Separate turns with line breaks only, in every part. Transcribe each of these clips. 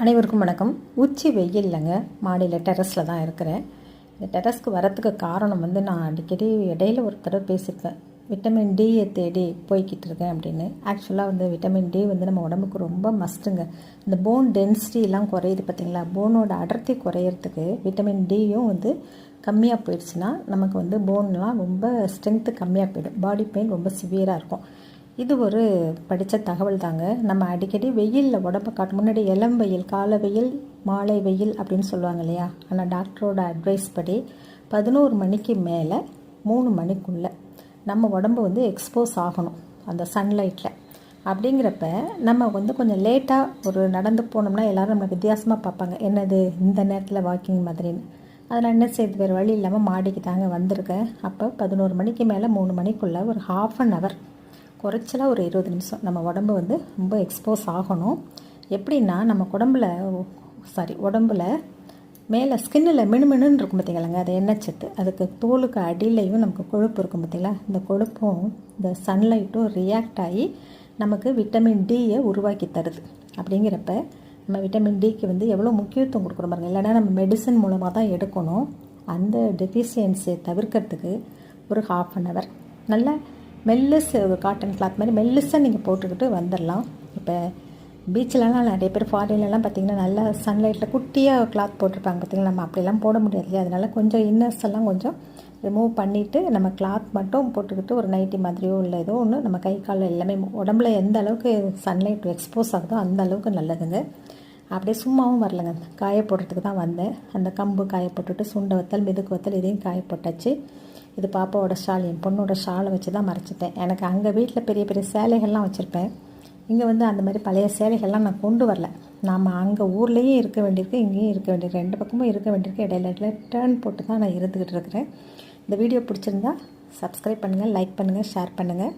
அனைவருக்கும் வணக்கம். உச்சி வெயில்லங்க. மாடியில் டெரஸில் தான் இருக்கிறேன். இந்த டெரஸ்க்கு வரத்துக்கு காரணம் வந்து நான் அடிக்கடி இடையில ஒரு தடவை பேசியிருக்கேன் விட்டமின் டியை தேடி போய்கிட்டு இருக்கேன் அப்படின்னு. ஆக்சுவலாக வந்து விட்டமின் டி வந்து நம்ம உடம்புக்கு ரொம்ப மஸ்ட்டுங்க இந்த போன் டென்சிட்டிலாம் குறையுது பார்த்தீங்களா? போனோட அடர்த்தி குறையிறதுக்கு விட்டமின் டியும் வந்து கம்மியாக போயிடுச்சுன்னா நமக்கு வந்து போன்லாம் ரொம்ப ஸ்ட்ரென்த்து கம்மியாக போயிடும். பாடி பெயின் ரொம்ப சிவியராக இருக்கும். இது ஒரு படித்த தகவல் தாங்க. நம்ம அடிக்கடி வெயிலில் உடம்பு காட்டு முன்னாடி இளம் வெயில் கால வெயில் மாலை வெயில் அப்படின்னு சொல்லுவாங்க இல்லையா? ஆனால் டாக்டரோட அட்வைஸ் படி பதினோரு மணிக்கு மேலே மூணு மணிக்குள்ளே நம்ம உடம்பு வந்து எக்ஸ்போஸ் ஆகணும் அந்த சன்லைட்டில் அப்படிங்கிறப்ப நம்ம வந்து கொஞ்சம் லேட்டாக ஒரு நடந்து போனோம்னா எல்லோரும் நம்மளை வித்தியாசமாக பார்ப்பாங்க. என்னது இந்த நேரத்தில் வாக்கிங் மாதிரின்னு. அதில் என்ன செய்யுது வேறு வழி இல்லாமல் மாடிக்கு தாங்க வந்திருக்கேன். அப்போ பதினோரு மணிக்கு மேலே மூணு மணிக்குள்ளே ஒரு ஹாஃப் அன் ஹவர் குறைச்சலாக ஒரு இருபது நிமிஷம். நம்ம உடம்பு வந்து ரொம்ப எக்ஸ்போஸ் ஆகணும். எப்படின்னா நம்ம உடம்புல சாரி உடம்புல மேலே ஸ்கின்னில் மினுமினுன்னு இருக்கும் பார்த்தீங்களாங்க அது எண்ணெய் சத்து. அதுக்கு தோலுக்கு அடியிலையும் நமக்கு கொழுப்பு இருக்கும் பார்த்தீங்களா இந்த கொழுப்பும் இந்த சன்லைட்டும் ரியாக்ட் ஆகி நமக்கு விட்டமின் டியை உருவாக்கி தருது. அப்படிங்கிறப்ப நம்ம விட்டமின் டிக்கு வந்து எவ்வளோ முக்கியத்துவம் கொடுக்குறோம் பாருங்கள் இல்லைனா நம்ம மெடிசன் மூலமாக தான் எடுக்கணும். அந்த டெஃபிஷியன்சியை தவிர்க்கிறதுக்கு ஒரு ஹாஃப் அன் ஹவர் நல்ல மெல்லுஸ் காட்டன் கிளாத் மாதிரி மெல்லுஸாக நீங்கள் போட்டுக்கிட்டு வந்துடலாம் இப்போ பீச்சிலலாம் நிறைய பேர் ஃபாரின்லலாம் பார்த்திங்கன்னா நல்லா சன்லைட்டில் குட்டியாக கிளாத் போட்டிருப்பாங்க பார்த்திங்கன்னா நம்ம அப்படிலாம் போட முடியாது இல்லையா? அதனால் கொஞ்சம் இன்னர்ஸ் எல்லாம் கொஞ்சம் ரிமூவ் பண்ணிவிட்டு நம்ம கிளாத் மட்டும் போட்டுக்கிட்டு ஒரு நைட்டி மாதிரியோ இல்லை ஏதோ ஒன்று நம்ம கை கால் எல்லாமே உடம்புல எந்த அளவுக்கு சன்லைட் எக்ஸ்போஸ் ஆகுதோ அந்த அளவுக்கு நல்லதுங்க. அப்படியே சும்மாவும் வரலங்க. காய போடுறதுக்கு தான் வந்தேன். அந்த கம்பு காய போட்டுட்டு சுண்டை வத்தல் மெதுக்கு வத்தல் இதையும் காய போட்டாச்சு. இது பாப்பாவோட ஷால் என் பொண்ணோட ஷாலை வச்சு தான் மறைச்சிட்டேன். எனக்கு அங்கே வீட்டில் பெரிய பெரிய சேலைகள்லாம் வச்சுருப்பேன். இங்கே வந்து அந்த மாதிரி பழைய சேலைகள்லாம் நான் கொண்டு வரல. நாம் அங்கே ஊர்லேயும் இருக்க வேண்டியிருக்கு இங்கேயும் இருக்க வேண்டியிருக்கு ரெண்டு பக்கமும் இருக்க வேண்டியிருக்கு. இடையில இடையில டேர்ன் போட்டு தான் நான் இருந்துக்கிட்டு இருக்கிறேன். இந்த வீடியோ பிடிச்சிருந்தா சப்ஸ்கிரைப் பண்ணுங்கள் லைக் பண்ணுங்கள் ஷேர் பண்ணுங்கள்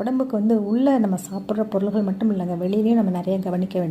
உடம்புக்கு வந்து உள்ளே நம்ம சாப்பிட்ற பொருள்கள் மட்டும் இல்லைங்க வெளியிலையும் நம்ம நிறைய கவனிக்க வேண்டும்